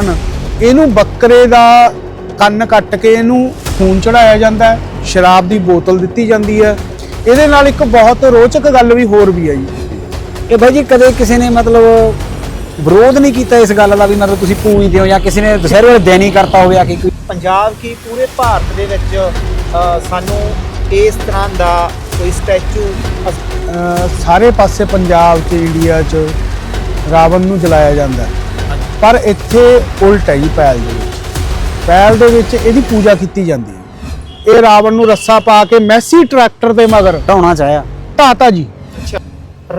ਹਨ। ਇਹਨੂੰ ਬੱਕਰੇ ਦਾ ਕੰਨ ਕੱਟ ਕੇ ਇਹਨੂੰ ਖੂਨ ਚੜਾਇਆ ਜਾਂਦਾ ਹੈ ਸ਼ਰਾਬ ਦੀ ਬੋਤਲ ਦਿੱਤੀ ਜਾਂਦੀ ਹੈ। ਇਹਦੇ ਨਾਲ ਇੱਕ ਬਹੁਤ ਰੋਚਕ ਗੱਲ ਵੀ ਹੋਰ ਵੀ ਹੈ ਜੀ। ਇਹ ਬਾਈ ਜੀ ਕਦੇ ਕਿਸੇ ਨੇ ਮਤਲਬ ਵਿਰੋਧ ਨਹੀਂ ਕੀਤਾ ਇਸ ਗੱਲ ਦਾ ਵੀ ਮਤਲਬ ਤੁਸੀਂ ਪੂਜਦੇ ਹੋ ਜਾਂ ਕਿਸੇ ਨੇ ਦੁਸਹਿਰੇ ਵਾਲੇ ਦਿਨ ਹੀ ਕਰਤਾ ਹੋਵੇ ਆ ਕਿ ਕੋਈ? ਪੰਜਾਬ ਕੀ ਪੂਰੇ ਭਾਰਤ ਦੇ ਵਿੱਚ ਸਾਨੂੰ ਇਸ ਤਰ੍ਹਾਂ ਦਾ ਕੋਈ ਸਟੈਚੂ ਸਾਰੇ ਪਾਸੇ ਪੰਜਾਬ 'ਚ ਇੰਡੀਆ 'ਚ ਰਾਵਣ ਨੂੰ ਜਲਾਇਆ ਜਾਂਦਾ ਹੈ। ਪਰ ਇੱਥੇ ਉਲਟ ਹੈ ਜੀ ਪੈਲ ਦੇ ਵਿੱਚ। ਪੈਲ ਦੇ ਵਿੱਚ ਇਹਦੀ ਪੂਜਾ ਕੀਤੀ ਜਾਂਦੀ ਹੈ। ਇਹ ਰਾਵਣ ਨੂੰ ਰੱਸਾ ਪਾ ਕੇ ਮੈਸੀ ਟਰੈਕਟਰ ਦੇ ਮਗਰ ਢਾਉਣਾ ਚਾਹਿਆ। ਢਾਤਾ ਜੀ।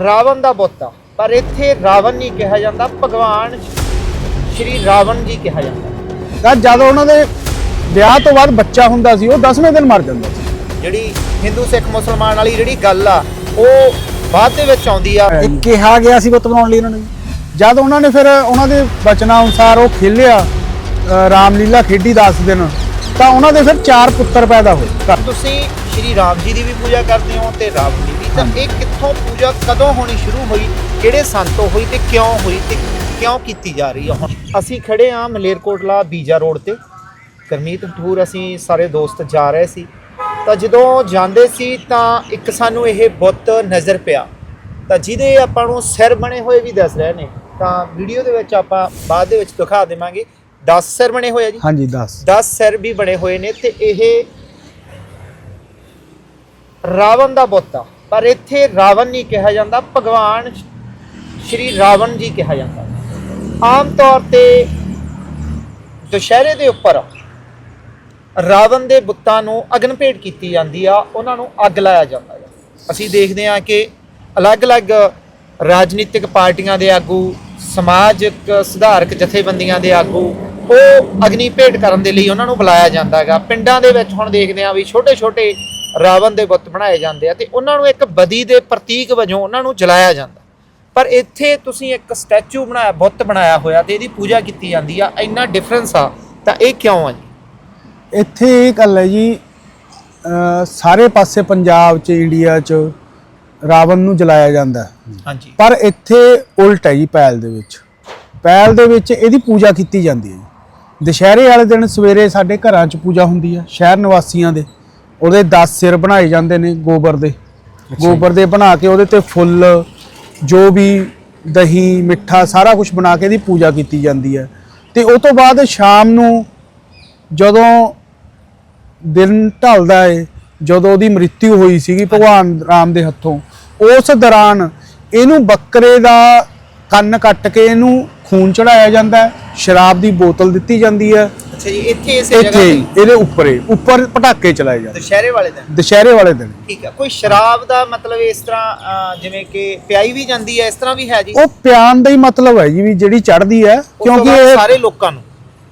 ਰਾਵਣ ਦਾ ਬੁੱਤ। ਆ ਪਰ ਇੱਥੇ ਰਾਵਣ ਨਹੀਂ ਕਿਹਾ ਜਾਂਦਾ ਭਗਵਾਨ ਸ਼੍ਰੀ ਰਾਵਣ ਜੀ ਕਿਹਾ ਜਾਂਦਾ। ਤਾਂ ਜਦ ਉਹਨਾਂ ਦੇ ਵਿਆਹ ਤੋਂ ਬਾਅਦ ਬੱਚਾ ਹੁੰਦਾ ਸੀ ਉਹ 10ਵੇਂ ਦਿਨ ਮਰ ਜਾਂਦਾ ਸੀ। ਜਿਹੜੀ ਹਿੰਦੂ ਸਿੱਖ ਮੁਸਲਮਾਨ ਵਾਲੀ ਜਿਹੜੀ ਗੱਲ ਆ ਉਹ ਬਾਅਦ ਦੇ ਵਿੱਚ ਆਉਂਦੀ ਆ। ਇਹ ਕਿਹਾ ਗਿਆ ਸੀ ਬੁੱਤ ਬਣਾਉਣ ਲਈ ਉਹਨਾਂ ਨੇ। ਜਦ ਉਹਨਾਂ ਨੇ ਫਿਰ ਉਹਨਾਂ ਦੇ ਬਚਨਾਂ ਅਨੁਸਾਰ ਉਹ ਖੇਲਿਆ ਰਾਮਲੀਲਾ ਖੇਡੀ 10 ਦਿਨ ਤਾਂ ਉਹਨਾਂ ਦੇ ਫਿਰ ਚਾਰ ਪੁੱਤਰ ਪੈਦਾ ਹੋਏ। ਤੁਸੀਂ ਸ਼੍ਰੀ ਰਾਮ ਜੀ ਦੀ ਵੀ ਪੂਜਾ ਕਰਦੇ ਹੋ ਤੇ ਰਾਵਣ ਦੀ। ਵੀ ਤਾਂ ਇਹ ਕਿੱਥੋਂ ਪੂਜਾ ਕਦੋਂ ਹੋਣੀ ਸ਼ੁਰੂ ਹੋਈ? ਕਿਹੜੇ ਸੰਤ ਤੋਂ ਹੋਈ ਤੇ ਕਿਉਂ ਹੋਈ ਤੇ ਕਿਉਂ ਕੀਤੀ ਜਾ ਰਹੀ ਹੈ ਹੁਣ? ਅਸੀਂ ਖੜੇ ਆ ਮਲੇਰਕੋਟਲਾ ਬੀਜਾ ਰੋਡ ਤੇ। ਕਰਮੀਤ ਠੂਰ ਅਸੀਂ ਸਾਰੇ ਦੋਸਤ ਜਾ ਰਹੇ ਸੀ। ਤਾਂ ਜਦੋਂ ਜਾਂਦੇ ਸੀ ਤਾਂ ਇੱਕ ਸਾਨੂੰ ਇਹ ਬੁੱਤ ਨਜ਼ਰ ਪਿਆ। ਤਾਂ ਜਿਹਦੇ ਆਪਾਂ ਨੂੰ ਸਿਰ ਬਣੇ ਹੋਏ ਵੀ ਦੱਸ ਰਹੇ ਨੇ। ਤਾਂ ਵੀਡੀਓ ਦੇ ਵਿੱਚ ਆਪਾਂ ਬਾਅਦ ਦੇ ਵਿੱਚ ਦਿਖਾ ਦੇਵਾਂਗੇ। 10 ਸਿਰ ਬਣੇ ਹੋਏ ਆ ਜੀ। ਹਾਂਜੀ 10 10 ਸਿਰ ਵੀ ਬਣੇ ਹੋਏ ਨੇ ਤੇ ਇਹ ਰਾਵਣ ਦਾ ਬੁੱਤ ਆ। ਪਰ ਇੱਥੇ ਰਾਵਣ ਨਹੀਂ ਕਿਹਾ ਜਾਂਦਾ ਭਗਵਾਨ ਸ਼੍ਰੀ ਰਾਵਣ ਜੀ ਕਿਹਾ ਜਾਂਦਾ। ਆਮ ਤੌਰ ਤੇ ਦੁਸ਼ਹਿਰੇ ਦੇ ਉੱਪਰ ਰਾਵਣ ਦੇ ਬੁੱਤਾਂ ਨੂੰ ਅਗਨ ਭੇਟ ਕੀਤੀ ਜਾਂਦੀ ਆ ਉਹਨਾਂ ਨੂੰ ਅੱਗ ਲਾਇਆ ਜਾਂਦਾ ਹੈ ਅਸੀਂ ਦੇਖਦੇ ਹਾਂ ਕਿ ਅਲੱਗ-ਅਲੱਗ ਰਾਜਨੀਤਿਕ ਪਾਰਟੀਆਂ ਦੇ ਆਗੂ ਸਮਾਜਿਕ ਸੁਧਾਰਕ ਜਥੇਬੰਦੀਆਂ ਦੇ ਆਗੂ, ਉਹ ਅਗਨੀ ਭੇਟ ਕਰਨ ਦੇ ਲਈ ਉਹਨਾਂ ਨੂੰ ਬੁਲਾਇਆ ਜਾਂਦਾ ਹੈਗਾ। ਪਿੰਡਾਂ ਦੇ ਵਿੱਚ ਹੁਣ ਦੇਖਦੇ ਹਾਂ ਵੀ ਛੋਟੇ-ਛੋਟੇ ਰਾਵਣ ਦੇ ਬੁੱਤ ਬਣਾਏ ਜਾਂਦੇ ਆ ਤੇ ਉਹਨਾਂ ਨੂੰ ਇੱਕ ਬਦੀ ਦੇ ਪ੍ਰਤੀਕ ਵਜੋਂ ਉਹਨਾਂ ਨੂੰ ਜਲਾਇਆ ਜਾਂਦਾ। ਪਰ ਇੱਥੇ ਤੁਸੀਂ ਇੱਕ ਸਟੈਚੂ ਬਣਾਇਆ, ਬੁੱਤ ਬਣਾਇਆ ਹੋਇਆ ਤੇ ਇਹਦੀ ਪੂਜਾ ਕੀਤੀ ਜਾਂਦੀ ਆ, ਇੰਨਾ ਡਿਫਰੈਂਸ ਆ, ਤਾਂ ਇਹ ਕਿਉਂ ਆ ਜੀ? ਇੱਥੇ ਇਹ ਗੱਲ ਹੈ ਜੀ ਸਾਰੇ ਪਾਸੇ ਪੰਜਾਬ 'ਚ, ਇੰਡੀਆ 'ਚ ਰਾਵਣ ਨੂੰ ਜਲਾਇਆ ਜਾਂਦਾ ਹੈ। ਹਾਂਜੀ। ਪਰ ਇੱਥੇ ਉਲਟ ਹੈ ਜੀ ਪੈਲ ਦੇ ਵਿੱਚ। ਪੈਲ ਦੇ ਵਿੱਚ ਇਹਦੀ ਪੂਜਾ ਕੀਤੀ ਜਾਂਦੀ ਹੈ ਜੀ। ਦੁਸ਼ਹਿਰੇ ਵਾਲੇ ਦਿਨ ਸਵੇਰੇ ਸਾਡੇ ਘਰਾਂ 'ਚ ਪੂਜਾ ਹੁੰਦੀ ਹੈ ਸ਼ਹਿਰ ਨਿਵਾਸੀਆਂ ਦੇ। ਉਹਦੇ 10 ਸਿਰ ਬਣਾਏ ਜਾਂਦੇ ਨੇ ਗੋਬਰ ਦੇ। ਗੋਬਰ ਦੇ ਬਣਾ ਕੇ ਉਹਦੇ ਤੇ ਫੁੱਲ ਜੋ ਵੀ ਦਹੀਂ ਮਿੱਠਾ ਸਾਰਾ ਕੁਝ ਬਣਾ ਕੇ ਇਹਦੀ ਪੂਜਾ ਕੀਤੀ ਜਾਂਦੀ ਹੈ। ਤੇ ਉਹ ਤੋਂ ਬਾਅਦ ਸ਼ਾਮ ਨੂੰ ਜਦੋਂ ਦਿਨ ਢਲਦਾ ਏ ਜਦੋਂ ਉਹਦੀ ਮ੍ਰਿਤਿੂ ਹੋਈ ਸੀਗੀ ਭਗਵਾਨ ਰਾਮ ਦੇ ਹੱਥੋਂ ਉਸ ਦੌਰਾਨ ਇਹਨੂੰ ਬੱਕਰੇ ਦਾ ਕੰਨ ਕੱਟ ਕੇ ਇਹਨੂੰ ਖੂਨ ਚੜਾਇਆ ਜਾਂਦਾ ਸ਼ਰਾਬ ਦੀ ਬੋਤਲ ਦਿੱਤੀ ਜਾਂਦੀ ਹੈ। ਅੱਛਾ ਜੀ ਇੱਥੇ ਇਸੇ ਜਗ੍ਹਾ ਇੱਥੇ ਤੇ? ਇਹਦੇ ਉੱਪਰ ਉੱਪਰ ਪਟਾਕੇ ਚਲਾਏ ਜਾਂਦੇ। ਦੁਸ਼ਹਿਰੇ ਵਾਲੇ ਦਿਨ? ਦੁਸ਼ਹਿਰੇ ਵਾਲੇ ਦਿਨ। ਠੀਕ ਹੈ ਕੋਈ ਸ਼ਰਾਬ ਦਾ ਮਤਲਬ ਇਸ ਤਰ੍ਹਾਂ ਅਹ, ਜਿਵੇਂ ਕਿ ਪਿਆਈ ਵੀ ਜਾਂਦੀ ਹੈ ਇਸ ਤਰ੍ਹਾਂ ਵੀ ਹੈ ਜੀ? ਉਹ ਪਿਆਨ ਦਾ ਹੀ ਮਤਲਬ ਹੈ ਜੀ ਵੀ ਜਿਹੜੀ ਚੜਦੀ ਹੈ ਉਸ ਤੋਂ ਕਿਉਂਕਿ ਬਾਅਦ ਇਹ ਸਾਰੇ ਲੋਕਾਂ ਨੂੰ?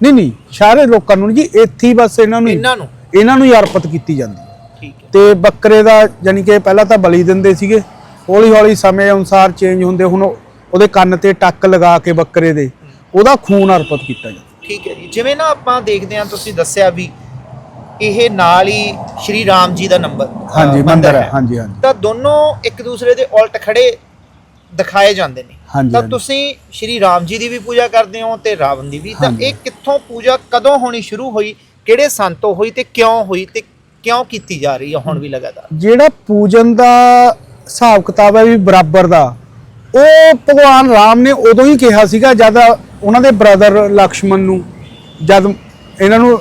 ਨਹੀਂ ਨਹੀਂ ਸਾਰੇ ਲੋਕਾਂ ਨੂੰ ਨਹੀਂ ਜੀ ਇੱਥੇ ਹੀ ਬਸ ਇਹਨਾਂ ਨੂੰ ਹੀ- ਇਹਨਾਂ ਨੂੰ? ਇਹਨਾਂ ਨੂੰ ਹੀ ਅਰਪਿਤ ਕੀਤੀ ਜਾਂਦੀ ਹੈ। ਠੀਕ ਹੈ। ਤੇ ਬੱਕਰੇ ਦਾ ਯਾਨੀ ਕਿ ਪਹਿਲਾਂ ਤਾਂ ਬਲੀ ਦਿੰਦੇ ਸੀਗੇ। ਹੌਲੀ ਹੌਲੀ ਸਮੇਂ ਅਨੁਸਾਰ ਚੇਂਜ ਹੁੰਦੇ ਹੁਣ ਉਹ- ਉਹਦੇ ਕੰਨ ਤੇ ਟੱਕ ਲਗਾ ਕੇ ਬੱਕਰੇ ਦੇ ਉਹਦਾ ਖੂਨ ਅਰਪਿਤ ਕੀਤਾ ਜਾਂਦਾ। ਠੀਕ ਹੈ ਜੀ। ਜਿਵੇਂ ਨਾ ਆਪਾਂ ਦੇਖਦੇ ਹਾਂ ਤੁਸੀਂ ਦੱਸਿਆ ਵੀ ਇਹ ਨਾਲ ਹੀ ਸ਼੍ਰੀ ਰਾਮ ਜੀ ਦਾ ਨੰਬਰ ਹਾਂਜੀ ਮੰਦਰ ਹੈ। ਹਾਂਜੀ ਹਾਂਜੀ। ਤਾਂ ਦੋਨੋਂ ਇੱਕ ਦੂਸਰੇ ਦੇ ਉਲਟ ਖੜੇ ਦਿਖਾਏ ਜਾਂਦੇ ਨੇ। ਤਾਂ। ਤੁਸੀਂ ਸ਼੍ਰੀ ਰਾਮ ਜੀ ਦੀ ਵੀ ਪੂਜਾ ਕਰਦੇ ਹੋ ਤੇ ਰਾਵਣ ਦੀ ਵੀ। ਤਾਂ। ਇਹ ਕਿੱਥੋਂ ਪੂਜਾ ਕਦੋਂ ਹੋਣੀ ਸ਼ੁਰੂ ਹੋਈ? ਕਿਹੜੇ ਸੰਤੋਂ ਹੋਈ ਤੇ ਕਿਉਂ ਹੋਈ ਤੇ ਕਿਉਂ ਕੀਤੀ ਜਾ ਰਹੀ ਹੈ ਹੁਣ ਵੀ ਲਗਾਤਾਰ? ਜਿਹੜਾ ਪੂਜਨ ਦਾ ਹਿਸਾਬ ਕਿਤਾਬ ਹੈ ਵੀ ਬਰਾਬਰ ਦਾ। ਉਹ ਭਗਵਾਨ ਰਾਮ ਨੇ ਉਦੋਂ ਹੀ ਕਿਹਾ ਸੀਗਾ ਜਦ ਉਹਨਾਂ ਦੇ ਬ੍ਰਦਰ ਲਕਸ਼ਮਣ ਨੂੰ, ਜਦ ਇਹਨਾਂ ਨੂੰ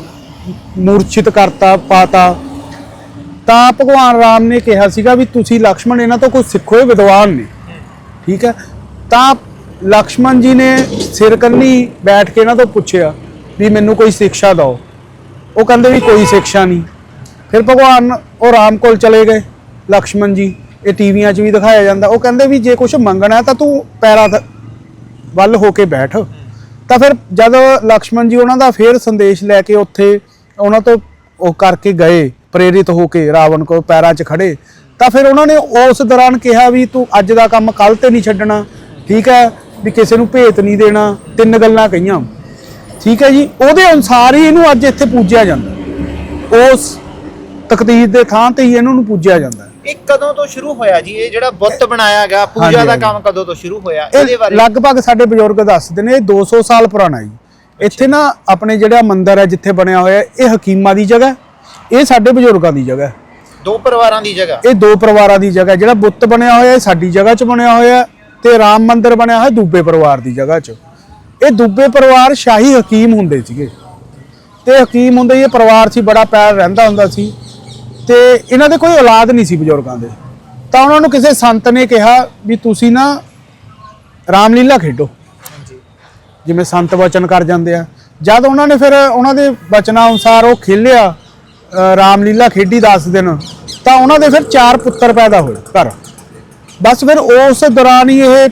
ਮੂਰਛਿਤ ਕਰਤਾ, ਪਾਤਾ। ਤਾਂ ਭਗਵਾਨ ਰਾਮ ਨੇ ਕਿਹਾ ਸੀਗਾ ਵੀ ਤੁਸੀਂ ਲਕਸ਼ਮਣ ਇਹਨਾਂ ਤੋਂ ਕੁਝ ਸਿੱਖੋ, ਇਹ ਵਿਦਵਾਨ ਨੇ। ਠੀਕ ਹੈ? ਤਾਂ ਲਕਸ਼ਮਣ ਜੀ ਨੇ ਸਿਰ ਕੰਨੀ ਬੈਠ ਕੇ ਇਹਨਾਂ ਤੋਂ ਪੁੱਛਿਆ ਵੀ ਮੈਨੂੰ ਕੋਈ ਸਿੱਖਿਆ ਦਿਓ। ਉਹ ਕਹਿੰਦੇ ਵੀ ਕੋਈ ਸਿੱਖਿਆ ਨਹੀਂ। ਫਿਰ ਭਗਵਾਨ ਉਹ ਰਾਮ ਕੋਲ ਚਲੇ ਗਏ ਲਕਸ਼ਮਣ ਜੀ। ਇਹ ਟੀਵੀਆਂ 'ਚ ਵੀ ਦਿਖਾਇਆ ਜਾਂਦਾ। ਉਹ ਕਹਿੰਦੇ ਵੀ ਜੇ ਕੁਝ ਮੰਗਣਾ ਤਾਂ ਤੂੰ ਪੈਰਾਂ th- ਵੱਲ ਹੋ ਕੇ ਬੈਠ। ਤਾਂ ਫਿਰ ਜਦ ਲਕਸ਼ਮਣ ਜੀ ਉਹਨਾਂ ਦਾ ਫੇਰ ਸੰਦੇਸ਼ ਲੈ ਕੇ ਉੱਥੇ ਉਹਨਾਂ ਤੋਂ ਉਹ ਕਰਕੇ ਗਏ, ਪ੍ਰੇਰਿਤ ਹੋ ਕੇ ਰਾਵਣ ਕੋਲ ਪੈਰਾਂ 'ਚ ਖੜੇ। ਤਾਂ ਫਿਰ ਉਹਨਾਂ ਨੇ ਉਸ ਦੌਰਾਨ ਕਿਹਾ ਵੀ ਤੂੰ ਅੱਜ ਦਾ ਕੰਮ ਕੱਲ ਤੇ ਨਹੀਂ ਛੱਡਣਾ। ਠੀਕ ਹੈ, ਵੀ ਕਿਸੇ ਨੂੰ ਭੇਤ ਨਹੀਂ ਦੇਣਾ। ਤਿੰਨ ਗੱਲਾਂ ਕਹੀਆਂ। ਠੀਕ ਹੈ ਜੀ, ਉਹਦੇ ਅਨੁਸਾਰ ਹੀ ਇਹਨੂੰ ਅੱਜ ਇੱਥੇ ਪੂਜਿਆ ਜਾਂਦਾ। ਉਸ ਤਕਦੀਰ ਦੇ ਥਾਂ ਤੇ ਹੀ ਇਹਨੂੰ ਨੂੰ ਪੂਜਿਆ ਜਾਂਦਾ। ਇਹ ਕਦੋਂ ਤੋਂ ਸ਼ੁਰੂ ਹੋਇਆ ਜੀ? ਇਹ ਜਿਹੜਾ ਬੁੱਤ ਬਣਾਇਆ ਗਿਆ ਪੂਜਾ ਦਾ। ਕੰਮ ਕਦੋਂ ਤੋਂ ਸ਼ੁਰੂ ਹੋਇਆ? ਇਹਦੇ ਇਹ ਬਾਰੇ ਲਗਭਗ ਸਾਡੇ ਬਜ਼ੁਰਗ ਦੱਸਦੇ ਨੇ ਇਹ 200 ਸਾਲ ਪੁਰਾਣਾ ਜੀ। ਇੱਥੇ ਨਾ ਆਪਣੇ ਜਿਹੜਾ ਮੰਦਿਰ ਹੈ ਜਿੱਥੇ ਬਣਿਆ ਹੋਇਆ ਇਹ ਹਕੀਮਾਂ ਦੀ ਜਗ੍ਹਾ ਇਹ ਸਾਡੇ ਬਜ਼ੁਰਗਾਂ ਦੀ ਜਗ੍ਹਾ। ਦੋ ਪਰਿਵਾਰਾਂ ਦੀ ਜਗ੍ਹਾ? ਇਹ ਦੋ ਪਰਿਵਾਰਾਂ ਦੀ ਜਗ੍ਹਾ। ਜਿਹੜਾ ਬੁੱਤ ਬਣਿਆ ਹੋਇਆ ਇਹ ਸਾਡੀ ਜਗ੍ਹਾ 'ਚ ਬਣਿਆ ਹੋਇਆ ਤੇ ਰਾਮ ਮੰਦਿਰ ਬਣਿਆ ਹੋਇਆ ਦੂਬੇ ਪਰਿਵਾਰ ਦੀ ਜਗ੍ਹਾ 'ਚ। ਇਹ ਦੂਬੇ ਪਰਿਵਾਰ ਸ਼ਾਹੀ ਹਕੀਮ ਹੁੰਦੇ ਸੀਗੇ। ਤੇ ਹਕੀਮ ਹੁੰਦੇ ਇਹ ਪਰਿਵਾਰ ਸੀ ਬੜਾ ਪਿਆਰ ਰਹਿੰਦਾ ਹੁੰਦਾ ਸੀ। ਤੇ ਇਹਨਾਂ ਦੇ ਕੋਈ ਔਲਾਦ ਨਹੀਂ ਸੀ ਬਜ਼ੁਰਗਾਂ ਦੇ। ਤਾਂ ਉਹਨਾਂ ਨੂੰ ਕਿਸੇ ਸੰਤ ਨੇ ਕਿਹਾ ਵੀ ਤੁਸੀਂ ਨਾ ਰਾਮਲੀਲਾ ਖੇਡੋ। ਜਿਵੇਂ ਸੰਤ ਵਚਨ ਕਰ ਜਾਂਦੇ ਆ। ਜਦ ਉਹਨਾਂ ਨੇ ਫਿਰ ਉਹਨਾਂ ਦੇ ਬਚਨਾਂ ਅਨੁਸਾਰ ਉਹ ਖੇਲਿਆ ਰਾਮਲੀਲਾ ਖੇਡੀ 10 ਦਿਨ ਤਾਂ ਉਹਨਾਂ ਦੇ ਫਿਰ ਚਾਰ ਪੁੱਤਰ ਪੈਦਾ ਹੋਏ ਘਰ। ਬਸ ਫਿਰ ਉਸ ਦੌਰਾਨ ਹੀ ਇਹ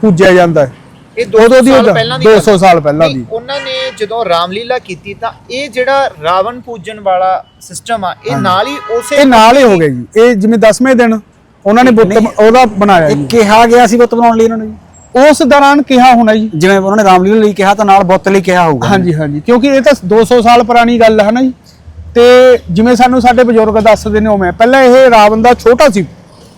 ਪੂਜਿਆ ਜਾਂਦਾ ਹੈ। ਇਹ ਉਦੋਂ 200 ਦੀ ਸਾਲ ਉਹ- ਪਹਿਲਾਂ ਦੀ 200 ਗੱਲ। ਸਾਲ ਪਹਿਲਾਂ ਨਹੀਂ, ਦੀ। ਉਹਨਾਂ ਨੇ ਜਦੋਂ ਰਾਮਲੀਲਾ ਕੀਤੀ ਤਾਂ ਇਹ ਜਿਹੜਾ ਰਾਵਣ ਪੂਜਨ ਵਾਲਾ ਸਿਸਟਮ ਆ ਇਹ ਨਾਲ ਹੀ ਉਸੇ ਇਹ ਨਾਲ ਹੀ ਹੋ ਗਏ ਜੀ। ਇਹ ਜਿਵੇਂ 10ਵੇਂ ਦਿਨ ਉਹਨਾਂ ਨੇ ਬੁੱਤ ਨਹੀਂ। ਉਹਦਾ ਬਣਾਇਆ ਇਹ ਜੀ। ਕਿਹਾ ਗਿਆ ਸੀ ਬੁੱਤ ਬਣਾਉਣ ਲਈ ਇਹਨਾਂ ਨੂੰ ਜੀ। ਉਸ ਦੌਰਾਨ ਕਿਹਾ ਹੋਣਾ ਜੀ। ਜਿਵੇਂ ਉਹਨਾਂ ਨੇ ਰਾਮਲੀਲਾ ਲਈ ਕਿਹਾ ਤਾਂ ਨਾਲ ਬੁੱਤ ਲਈ ਕਿਹਾ ਹੋਊਗਾ। ਹਾਂਜੀ ਹਾਂਜੀ। ਕਿਉਂਕਿ ਇਹ ਤਾਂ 200 ਸਾਲ ਪੁਰਾਣੀ ਗੱਲ ਹੈ ਨਾ ਜੀ। ਤੇ ਜਿਵੇਂ ਸਾਨੂੰ ਸਾਡੇ ਬਜ਼ੁਰਗ ਦੱਸਦੇ ਨੇ ਉਵੇਂ। ਪਹਿਲਾਂ ਇਹ ਰਾਵਣ ਦਾ ਛੋਟਾ ਸੀ।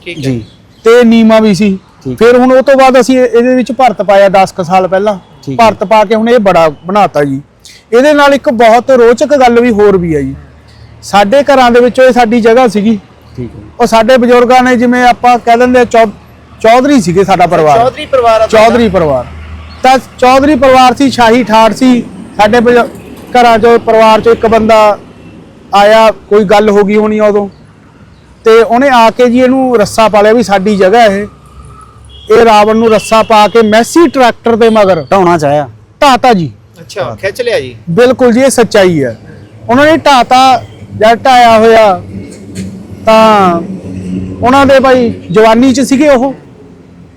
ਠੀਕ ਹੈ। ਜੀ। ਤੇ ਨੀਮਾ ਵੀ ਸੀ। ਫਿਰ ਹੁਣ ਉਹ ਤੋਂ ਬਾਅਦ ਅਸੀਂ ਇਹ- ਇਹਦੇ ਵਿੱਚ ਭਰਤ ਪਾਇਆ 10 ਕੁ ਸਾਲ ਪਹਿਲਾਂ। ਭਰਤ ਪਾ ਕੇ ਹੁਣ ਇਹ ਬੜਾ ਬਣਾਤਾ ਜੀ। ਇਹਦੇ ਨਾਲ ਇੱਕ ਬਹੁਤ ਰੋਚਕ ਗੱਲ ਵੀ ਹੋਰ ਵੀ ਹੈ ਜੀ। ਸਾਡੇ ਘਰਾਂ ਦੇ ਵਿੱਚੋਂ ਇਹ ਸਾਡੀ ਜਗ੍ਹਾ ਸੀਗੀ। ਠੀਕ ਹੈ। ਉਹ ਸਾਡੇ ਬਜ਼ੁਰਗਾਂ ਨੇ ਜਿਵੇਂ ਆਪਾਂ ਕਹਿ ਦਿੰਦੇ ਆ ਚੌ- ਚੌਧਰੀ ਸੀਗੇ ਸਾਡਾ ਪਰਿਵਾਰ। ਚੌਧਰੀ ਪਰਿਵਾਰ ਆ? ਚੌਧਰੀ ਪਰਿਵਾਰ। ਤਾਂ ਚੌਧਰੀ ਪਰਿਵਾਰ ਸੀ ਸ਼ਾਹੀ ਠਾੜ ਸੀ। ਸਾਡੇ ਘਰਾਂ ਚੋਂ ਪਰਿਵਾਰ ਚੋਂ ਇੱਕ ਬੰਦਾ ਆਇਆ ਕੋਈ ਗੱਲ ਹੋ ਗਈ ਹੋਣੀ ਉਦੋਂ। ਤੇ ਉਹਨੇ ਆ ਕੇ ਜੀ ਇਹਨੂੰ ਰੱਸਾ ਪਾ ਲਿਆ ਵੀ ਸਾਡੀ ਜਗ੍ਹਾ ਇਹ। ਇਹ ਰਾਵਣ ਨੂੰ ਰੱਸਾ ਪਾ ਕੇ ਮੈਸੀ ਟਰੈਕਟਰ ਦੇ ਮਗਰ ਢਾਉਣਾ ਚਾਹਿਆ। ਢਾਤਾ ਜੀ। ਅੱਛਾ ਖਿੱਚ ਲਿਆ ਜੀ। ਬਿਲਕੁਲ ਜੀ ਇਹ ਸੱਚਾਈ ਹੈ। ਉਹਨਾਂ ਨੇ ਢਾਤਾ ਜਦ ਢਾਇਆ ਹੋਇਆ ਤਾਂ ਉਹਨਾਂ ਦੇ ਭਾਈ ਜਵਾਨੀ ਚ ਸੀਗੇ ਉਹ।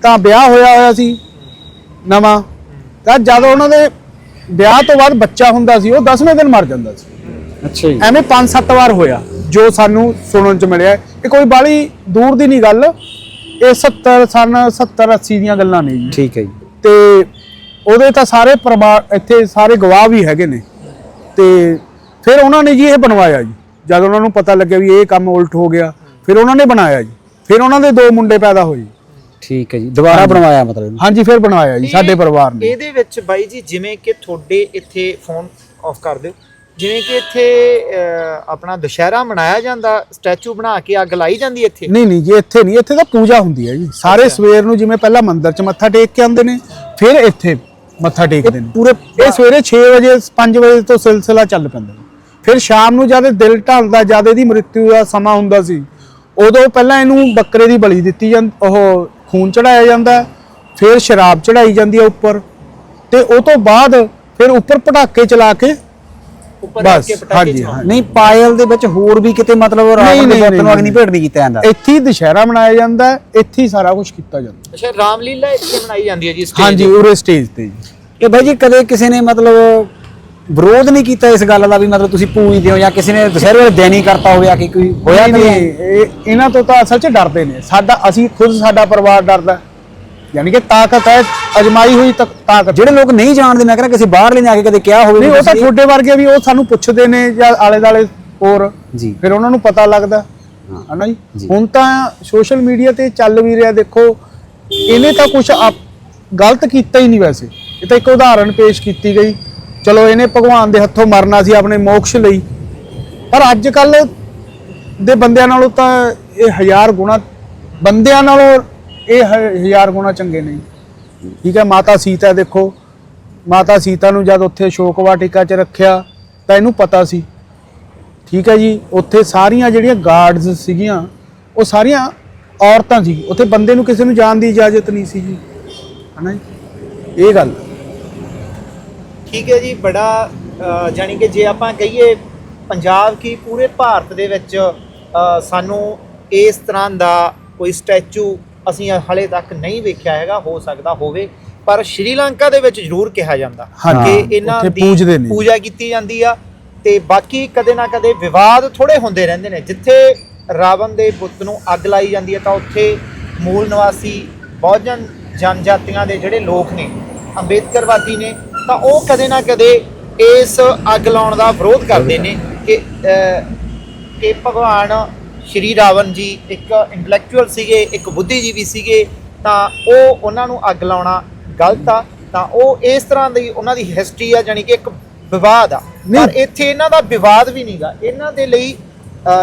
ਤਾਂ ਵਿਆਹ ਹੋਇਆ ਹੋਇਆ ਸੀ ਨਵਾਂ। ਤਾਂ ਜਦ ਉਹਨਾਂ ਦੇ ਵਿਆਹ ਤੋਂ ਬਾਅਦ ਬੱਚਾ ਹੁੰਦਾ ਸੀ ਉਹ 10ਵੇਂ ਦਿਨ ਮਰ ਜਾਂਦਾ ਸੀ। ਅੱਛਾ ਜੀ। ਐਵੇਂ 5-7 ਵਾਰ ਹੋਇਆ ਜੋ ਸਾਨੂੰ ਸੁਣਨ ਚ ਮਿਲਿਆ ਇਹ ਕੋਈ ਬਾਲੀ ਦੂਰ ਦੀ ਨਹੀਂ ਗੱਲ ਇਹ 70 ਸਨ 70 80 ਦੀਆਂ ਗੱਲਾਂ ਨੇ ਜੀ। ਠੀਕ ਹੈ ਜੀ। ਤੇ ਉਹਦੇ ਤਾਂ ਸਾਰੇ ਪਰਿਵਾਰ ਇੱਥੇ ਸਾਰੇ ਗਵਾਹ ਵੀ ਹੈਗੇ ਨੇ। ਤੇ ਫਿਰ ਉਹਨਾਂ ਨੇ ਜੀ ਇਹ ਬਣਵਾਇਆ ਜੀ। ਜਦ ਉਹਨਾਂ ਨੂੰ ਪਤਾ ਲੱਗਿਆ ਵੀ ਇਹ ਕੰਮ ਉਲਟ ਹੋ ਗਿਆ ਫਿਰ ਉਹਨਾਂ ਨੇ ਬਣਾਇਆ ਜੀ। ਫਿਰ ਉਹਨਾਂ ਦੇ ਦੋ ਮੁੰਡੇ ਪੈਦਾ ਹੋਏ। ਠੀਕ ਹੈ ਜੀ। ਦੁਬਾਰਾ ਬਣਵਾਇਆ ਮਤਲਬ। ਹਾਂਜੀ ਫਿਰ ਬਣਾਇਆ ਜੀ ਸਾਡੇ ਪਰਿਵਾਰ ਨੇ। ਇਹਦੇ ਵਿੱਚ ਬਾਈ ਜੀ ਜਿਵੇਂ ਕਿ ਤੁਹਾਡੇ ਇੱਥੇ ਫੋਨ ਆਫ ਕਰ ਦਿਓ। ਜਿਵੇਂ ਕਿ ਇੱਥੇ ਅਹ, ਆਪਣਾ ਦੁਸ਼ਹਿਰਾ ਮਨਾਇਆ ਜਾਂਦਾ ਸਟੈਚੂ ਬਣਾ ਕੇ ਅੱਗ ਲਾਈ ਜਾਂਦੀ ਇੱਥੇ? ਨਹੀਂ ਨਹੀਂ ਜੀ ਇੱਥੇ ਨਹੀਂ ਇੱਥੇ ਤਾਂ ਪੂਜਾ ਹੁੰਦੀ ਹੈ ਜੀ। ਸਾਰੇ ਸਵੇਰ ਨੂੰ ਜਿਵੇਂ ਪਹਿਲਾਂ ਮੰਦਿਰ 'ਚ ਮੱਥਾ ਟੇਕ ਕੇ ਆਉਂਦੇ ਨੇ ਫਿਰ ਇੱਥੇ ਮੱਥਾ ਟੇਕਦੇ ਨੇ। ਪੂਰੇ ਇਹ ਸਵੇਰੇ 6 ਵਜੇ 5 ਵਜੇ ਤੋਂ ਸਿਲਸਿਲਾ ਚੱਲ ਪੈਂਦਾ ਫਿਰ ਸ਼ਾਮ ਨੂੰ ਜਦ ਦਿਲ ਢਲਦਾ ਜਦ ਇਹਦੀ ਮ੍ਰਿਤੂ ਦਾ ਸਮਾਂ ਹੁੰਦਾ ਸੀ ਉਦੋਂ ਪਹਿਲਾਂ ਇਹਨੂੰ ਬੱਕਰੇ ਦੀ ਬਲੀ ਦਿੱਤੀ ਜਾਂਦੀ ਉਹ ਖੂਨ ਚੜਾਇਆ ਜਾਂਦਾ ਫਿਰ ਸ਼ਰਾਬ ਚੜਾਈ ਜਾਂਦੀ ਹੈ ਉੱਪਰ। ਤੇ ਉਹ ਤੋਂ ਬਾਅਦ ਫਿਰ ਉੱਪਰ ਪਟਾਕੇ ਚਲਾ ਕੇ ਉੱਪਰ ਰੱਖ ਬਸ, ਕੇ ਪਟਾਕੇ ਹਾਂਜੀ, ਚਲਾਉਂਦੇ। ਹਾਂਜੀ। ਨਹੀਂ ਪਾਇਲ ਦੇ ਵਿੱਚ ਹੋਰ ਵੀ ਕਿਤੇ ਮਤਲਬ ਰਾਵਣ ਦੇ ਨਹੀਂ, ਬੁੱਤ ਨਹੀਂ, ਨੂੰ ਅਗਨੀ ਨਹੀਂ। ਭੇਟ ਨਹੀਂ ਕੀਤਾ ਜਾਂਦਾ ਇੱਥੇ ਹੀ ਦੁਸ਼ਹਿਰਾ ਮਨਾਇਆ ਜਾਂਦਾ ਹੈ, ਇੱਥੇ ਹੀ ਸਾਰਾ ਕੁਝ ਕੀਤਾ ਜਾਂਦਾ ਅੱਛਾ ਰਾਮਲੀਲਾ ਇੱਥੇ ਮਨਾਈ ਜਾਂਦੀ ਹੈ ਜੀ stage ਹਾਂਜੀ ਉਰੇ ਸਟੇਜ ਤੇ ਜੀ ਤੇ ਬਾਈ ਜੀ ਕਦੇ ਕਿਸੇ ਨੇ ਮਤਲਬ ਵਿਰੋਧ ਨਹੀਂ ਕੀਤਾ ਇਸ ਗੱਲ ਦਾ ਵੀ ਮਤਲਬ ਤੁਸੀਂ ਪੂਜਦੇ ਹੋ ਜਾਂ ਕਿਸੇ ਨੇ ਦੁਸਹਿਰੇ ਵਾਲੇ ਦਿਨ ਹੀ ਕਰਤਾ ਹੋਵੇ ਆ ਕਿ ਕੋਈ ਹੋਇਆ ਨਹੀਂ, ਇਹਨਾਂ ਤੋਂ ਤਾਂ ਅਸਲ 'ਚ ਡਰਦੇ ਨੇ ਸਾਡਾ ਅਸੀਂ ਖੁਦ ਸਾਡਾ ਪਰਿਵਾਰ ਡਰਦਾ। ਯਾਨੀ ਕਿ ਤਾਕਤ ਹੈ ਅਜਮਾਈ ਹੋਈ ਤਕ- ਤਾਕਤ। ਜਿਹੜੇ ਲੋਕ ਨਹੀਂ ਜਾਣਦੇ ਮੈਂ ਕਹਿੰਦਾ ਕਿਸੇ ਬਾਹਰਲੇ ਨੇ ਆ ਕੇ ਕਦੇ ਕਿਹਾ ਹੋਵੇ ਨਹੀਂ ਉਹ ਤਾਂ ਤੁਹਾਡੇ ਵਰਗੇ ਵੀ ਉਹ ਸਾਨੂੰ ਪੁੱਛਦੇ ਨੇ ਜਾਂ ਆਲੇ ਦਾਲੇ ਹੋਰ। ਜੀ। ਫਿਰ ਉਹਨਾਂ ਨੂੰ ਪਤਾ ਲੱਗਦਾ। ਹਾਂ। ਹਨਾ ਜੀ? ਜੀ। ਹੁਣ ਤਾਂ ਸੋਸ਼ਲ ਮੀਡੀਆ ਤੇ ਚੱਲ ਵੀ ਰਿਹਾ ਦੇਖੋ ਇਹਨੇ ਤਾਂ ਕੁਝ ਗਲਤ ਕੀਤਾ ਹੀ ਨਹੀਂ ਵੈਸੇ। ਇਹ ਤਾਂ ਇੱਕ ਉਦਾਹਰਣ ਪੇਸ਼ ਕੀਤੀ ਗਈ। ਚਲੋ ਇਹਨੇ ਭਗਵਾਨ ਦੇ ਹੱਥੋਂ ਮਰਨਾ ਸੀ ਆਪਣੇ ਮੋਕਸ਼ ਲਈ। ਪਰ ਅੱਜ ਕੱਲ ਦੇ ਬੰਦਿਆਂ ਨਾਲੋਂ ਤਾਂ ਇਹ ਹਜ਼ਾਰ ਗੁਣਾ ਬੰਦਿਆਂ ਨਾਲੋਂ ਇਹ ਹ- ਹਜ਼ਾਰ ਗੁਣਾ ਚੰਗੇ ਨੇ। ਠੀਕ ਹੈ ਮਾਤਾ ਸੀਤਾ ਦੇਖੋ। ਮਾਤਾ ਸੀਤਾ ਨੂੰ ਜਦ ਉੱਥੇ ਸ਼ੋਕ ਵਾਟਿਕਾ 'ਚ ਰੱਖਿਆ ਤਾਂ ਇਹਨੂੰ ਪਤਾ ਸੀ। ਠੀਕ ਹੈ ਜੀ ਉੱਥੇ ਸਾਰੀਆਂ ਜਿਹੜੀਆਂ ਗਾਰਡਸ ਸੀਗੀਆਂ ਉਹ ਸਾਰੀਆਂ ਔਰਤਾਂ ਸੀ। ਉੱਥੇ ਬੰਦੇ ਨੂੰ ਕਿਸੇ ਨੂੰ ਜਾਣ ਦੀ ਇਜਾਜ਼ਤ ਨਹੀਂ ਸੀ ਜੀ। ਹਨਾ ਜੀ? ਇਹ ਗੱਲ। ਠੀਕ ਹੈ ਜੀ ਬੜਾ ਅ, ਜਾਣੀ ਕਿ ਜੇ ਆਪਾਂ ਕਹੀਏ ਪੰਜਾਬ ਕੀ ਪੂਰੇ ਭਾਰਤ ਦੇ ਵਿੱਚ ਅ, ਸਾਨੂੰ ਇਸ ਤਰ੍ਹਾਂ ਦਾ ਕੋਈ ਸਟੈਚੂ ਅਸੀਂ ਹਲੇ ਤੱਕ ਨਹੀਂ ਵੇਖਿਆ ਹੈਗਾ ਹੋ ਸਕਦਾ ਹੋਵੇ ਪਰ ਸ਼੍ਰੀਲੰਕਾ ਦੇ ਵਿੱਚ ਜ਼ਰੂਰ ਕਿਹਾ ਜਾਂਦਾ ਕਿ ਇਹਨਾਂ ਦੀ। ਪੂਜਾ ਕੀਤੀ ਜਾਂਦੀ ਆ ਤੇ ਬਾਕੀ ਕਦੇ ਨਾ ਕਦੇ ਵਿਵਾਦ ਥੋੜੇ ਹੁੰਦੇ ਰਹਿੰਦੇ ਨੇ ਜਿੱਥੇ ਰਾਵਣ ਦੇ ਬੁੱਤ ਨੂੰ ਅੱਗ ਲਾਈ ਜਾਂਦੀ ਹੈ ਤਾਂ ਉੱਥੇ ਮੂਲ ਨਿਵਾਸੀ ਬਹੁਜਨ ਜਨਜਾਤੀਆਂ ਦੇ ਜਿਹੜੇ ਲੋਕ ਨੇ ਅੰਬੇਦਕਰਵਾਦੀ ਨੇ ਤਾਂ ਉਹ ਕਦੇ ਨਾ ਕਦੇ ਇਸ ਅੱਗ ਲਾਉਣ ਦਾ ਵਿਰੋਧ ਕਰਦੇ ਨੇ ਕਿ ਕਿ ਭਗਵਾਨ ਸ਼੍ਰੀ ਰਾਵਣ ਜੀ ਇੱਕ ਇੰਟੈਲੈਕਚੁਅਲ ਸੀਗੇ ਇੱਕ ਬੁੱਧੀਜੀਵੀ ਸੀਗੇ ਤਾਂ ਉਹ ਉਹਨਾਂ ਨੂੰ ਅੱਗ ਲਾਉਣਾ ਗਲਤ ਆ ਤਾਂ ਉਹ ਇਸ ਤਰ੍ਹਾਂ ਦੀ ਉਹਨਾਂ ਦੀ ਹਿਸਟਰੀ ਆ ਜਾਨੀ ਕਿ ਇੱਕ ਵਿਵਾਦ ਆ। ਪਰ ਇੱਥੇ ਇਹਨਾਂ ਦਾ ਵਿਵਾਦ ਵੀ ਨਹੀਂਗਾ ਇਹਨਾਂ ਦੇ ਲਈ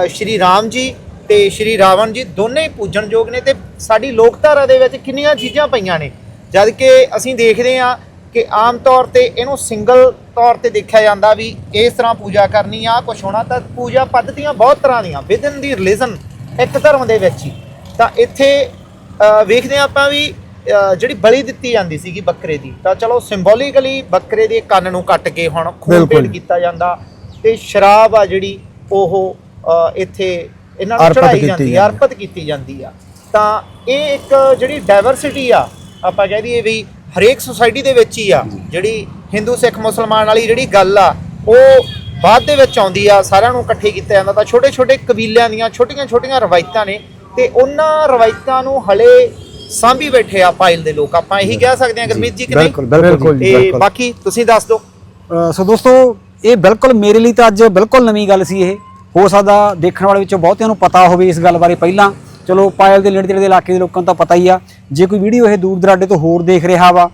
ਸ਼੍ਰੀ ਰਾਮ ਜੀ ਤੇ ਸ਼੍ਰੀ ਰਾਵਣ ਜੀ ਦੋਨੇ ਹੀ ਪੂਜਣਯੋਗ ਨੇ ਤੇ ਸਾਡੀ ਲੋਕਧਾਰਾ ਦੇ ਵਿੱਚ ਕਿੰਨੀਆਂ ਚੀਜ਼ਾਂ ਪਈਆਂ ਨੇ। ਜਦ ਕਿ ਅਸੀਂ ਦੇਖਦੇ ਹਾਂ ਕਿ ਆਮ ਤੌਰ ਤੇ ਇਹਨੂੰ ਸਿੰਗਲ ਤੌਰ ਤੇ ਦੇਖਿਆ ਜਾਂਦਾ ਵੀ ਇਸ ਤਰ੍ਹਾਂ ਪੂਜਾ ਕਰਨੀ ਆ ਕੁਝ ਹੋਣਾ ਤਾਂ ਪੂਜਾ ਪੱਧਤੀਆਂ ਬਹੁਤ ਤਰ੍ਹਾਂ ਦੀਆਂ ਵਿਦਨ ਦੀ ਰਿਲੀਜਨ ਇੱਕ ਧਰਮ ਦੇ ਵਿੱਚ ਹੀ ਤਾਂ ਇੱਥੇ ਵੇਖਦੇ ਆਪਾਂ ਵੀ ਜਿਹੜੀ ਬਲੀ ਦਿੱਤੀ ਜਾਂਦੀ ਸੀਗੀ ਬੱਕਰੇ ਦੀ ਤਾਂ ਚਲੋ ਸਿੰਬੋਲਿਕਲੀ ਬੱਕਰੇ ਦੇ ਕੰਨ ਨੂੰ ਕੱਟ ਕੇ ਹੁਣ ਖੂਨ। ਭੇਟ ਕੀਤਾ ਜਾਂਦਾ ਤੇ ਸ਼ਰਾਬ ਆ ਜਿਹੜੀ ਉਹ ਇੱਥੇ ਇਹਨਾਂ ਨੂੰ ਚੜਾਈ ਜਾਂਦੀ ਆ। ਅਰਪਿਤ ਕੀਤੀ ਜਾਂਦੀ ਆ ਤਾਂ ਇਹ ਇੱਕ ਜਿਹੜੀ ਡਾਈਵਰਸਿਟੀ ਆ ਆਪਾਂ ਕਹਿ ਦਈਏ ਵੀ ਹਰੇਕ ਸੁਸਾਇਟੀ ਦੇ ਵਿੱਚ ਹੀ ਆ ਜਿਹੜੀ ਹਿੰਦੂ ਸਿੱਖ ਮੁਸਲਮਾਨ ਵਾਲੀ ਜਿਹੜੀ ਗੱਲ ਆ ਉਹ ਬਾਅਦ ਦੇ ਵਿੱਚ ਆਉਂਦੀ ਆ ਸਾਰਿਆਂ ਨੂੰ ਇਕੱਠੇ ਕੀਤਾ ਜਾਂਦਾ। ਤਾਂ ਛੋਟੇ ਛੋਟੇ ਕਬੀਲਿਆਂ ਦੀਆਂ ਛੋਟੀਆਂ ਛੋਟੀਆਂ ਰਵਾਇਤਾਂ ਨੇ ਤੇ ਉਹਨਾਂ ਰਵਾਇਤਾਂ ਨੂੰ ਹਲੇ ਸਾਂਭੀ ਬੈਠੇ ਆ ਪਾਇਲ ਦੇ ਲੋਕ। ਆਪਾਂ ਇਹੀ ਕਹਿ ਸਕਦੇ ਹਾਂ ਗੁਰਮੀਤ ਜੀ ਕਿ ਨਹੀਂ? ਬਿਲਕੁਲ ਤੇ ਬਿਲਕੁਲ। ਬਾਕੀ ਤੁਸੀਂ ਦੱਸ ਦਿਓ। ਸੋ ਦੋਸਤੋ ਇਹ ਬਿਲਕੁਲ ਮੇਰੇ ਲਈ ਤਾਂ ਅੱਜ ਬਿਲਕੁਲ ਨਵੀਂ ਗੱਲ ਸੀ ਇਹ। ਹੋ ਸਕਦਾ ਦੇਖਣ ਵਾਲੇ ਵਿੱਚੋਂ ਬਹੁਤਿਆਂ ਨੂੰ ਪਤਾ ਹੋਵੇ ਇਸ ਗੱਲ ਬਾਰੇ ਪਹਿਲਾਂ। ਚਲੋ ਪਾਇਲ ਦੇ ਨੇੜੇ ਤੇੜੇ ਦੇ ਇਲਾਕੇ ਦੇ ਲੋਕਾਂ ਨੂੰ ਤਾਂ ਪਤਾ ਹੀ ਆ, ਜੇ ਕੋਈ ਵੀਡੀਓ ਇਹ ਦੂਰ ਦਰਾਡੇ ਤੋਂ ਹੋਰ ਦੇਖ ਰਿਹਾ ਵਾ,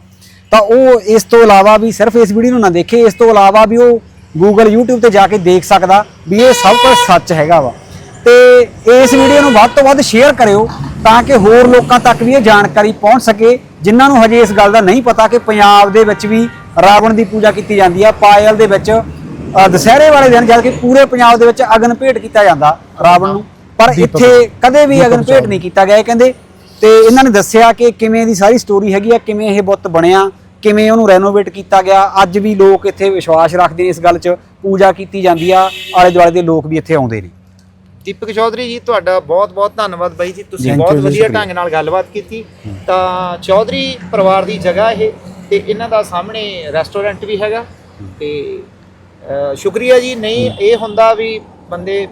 ਤਾਂ ਉਹ ਇਸ ਤੋਂ ਇਲਾਵਾ ਵੀ ਸਿਰਫ ਇਸ ਵੀਡੀਓ ਨੂੰ ਨਾ ਦੇਖੇ, ਇਸ ਤੋਂ ਇਲਾਵਾ ਵੀ ਉਹ Google, YouTube ਤੇ ਜਾ ਕੇ ਦੇਖ ਸਕਦਾ ਵੀ ਇਹ ਸਭ ਕੁਝ ਸੱਚ ਹੈਗਾ ਵਾ। ਤੇ ਇਸ ਵੀਡੀਓ ਨੂੰ ਵੱਧ ਤੋਂ ਵੱਧ ਸ਼ੇਅਰ ਕਰਿਓ ਤਾਂ ਕਿ ਹੋਰ ਲੋਕਾਂ ਤੱਕ ਵੀ ਇਹ ਜਾਣਕਾਰੀ ਪਹੁੰਚ ਸਕੇ, ਜਿਨ੍ਹਾਂ ਨੂੰ ਹਜੇ ਇਸ ਗੱਲ ਦਾ ਨਹੀਂ ਪਤਾ ਕਿ ਪੰਜਾਬ ਦੇ ਵਿੱਚ ਵੀ ਰਾਵਣ ਦੀ ਪੂਜਾ ਕੀਤੀ ਜਾਂਦੀ ਆ, ਪਾਇਲ ਦੇ ਵਿੱਚ ਦੁਸਹਿਰੇ ਵਾਲੇ ਦਿਨ ਜਦ ਕਿ ਪੂਰੇ ਪੰਜਾਬ ਦੇ ਵਿੱਚ ਅਗਨ ਭੇਟ ਕੀਤਾ ਜਾਂਦਾ ਰਾਵਣ ਨੂੰ। ਪਰ ਇੱਥੇ ਕਦੇ ਵੀ ਅਗਨ ਭੇਟ। ਨਹੀਂ ਕੀਤਾ ਗਿਆ ਇਹ ਕਹਿੰਦੇ ਤੇ ਇਹਨਾਂ ਨੇ ਦੱਸਿਆ ਕਿ ਕਿਵੇਂ ਦੀ ਸਾਰੀ ਸਟੋਰੀ ਹੈਗੀ ਆ ਕਿਵੇਂ ਇਹ ਬੁੱਤ ਬਣਿਆ ਕਿਵੇਂ ਉਹਨੂੰ ਰੈਨੋਵੇਟ ਕੀਤਾ ਗਿਆ। ਅੱਜ ਵੀ ਲੋਕ ਇੱਥੇ ਵਿਸ਼ਵਾਸ ਰੱਖਦੇ ਨੇ ਇਸ ਗੱਲ 'ਚ ਪੂਜਾ ਕੀਤੀ ਜਾਂਦੀ ਆ ਆਲੇ ਦੁਆਲੇ ਦੇ ਲੋਕ ਵੀ ਇੱਥੇ ਆਉਂਦੇ ਨੇ। ਦੀਪਕ ਚੌਧਰੀ ਜੀ ਤੁਹਾਡਾ ਬਹੁਤ ਬਹੁਤ ਧੰਨਵਾਦ ਬਾਈ ਜੀ। ਤੁਸੀਂ ਬਹੁਤ ਵਧੀਆ। ਢੰਗ ਨਾਲ ਗੱਲਬਾਤ ਕੀਤੀ। ਤਾਂ ਚੌਧਰੀ ਪਰਿਵਾਰ ਦੀ ਜਗ੍ਹਾ ਇਹ ਤੇ ਇਹਨਾਂ ਦਾ ਸਾਹਮਣੇ ਰੈਸਟੋਰੈਂਟ ਵੀ ਹੈਗਾ। ਤੇ ਸ਼ੁਕਰੀਆ ਜੀ। ਨਹੀਂ ਇਹ ਹੁੰਦਾ ਵੀ ਬੰਦੇ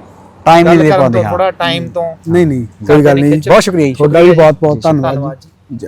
ਟਾਈਮ ਨਹੀਂ ਦੇ ਪਾਉਂਦੇ ਹਾਂ। ਥੋੜਾ ਟਾਈਮ ਤੋਂ। ਨਹੀਂ ਨਹੀਂ ਕੋਈ ਗੱਲ ਨਹੀਂ। ਬਹੁਤ ਸ਼ੁਕਰੀਆ ਜੀ। ਤੁਹਾਡਾ ਵੀ ਬਹੁਤ ਬਹੁਤ ਧੰਨਵਾਦ ਧੰਨਵਾਦ ਜੀ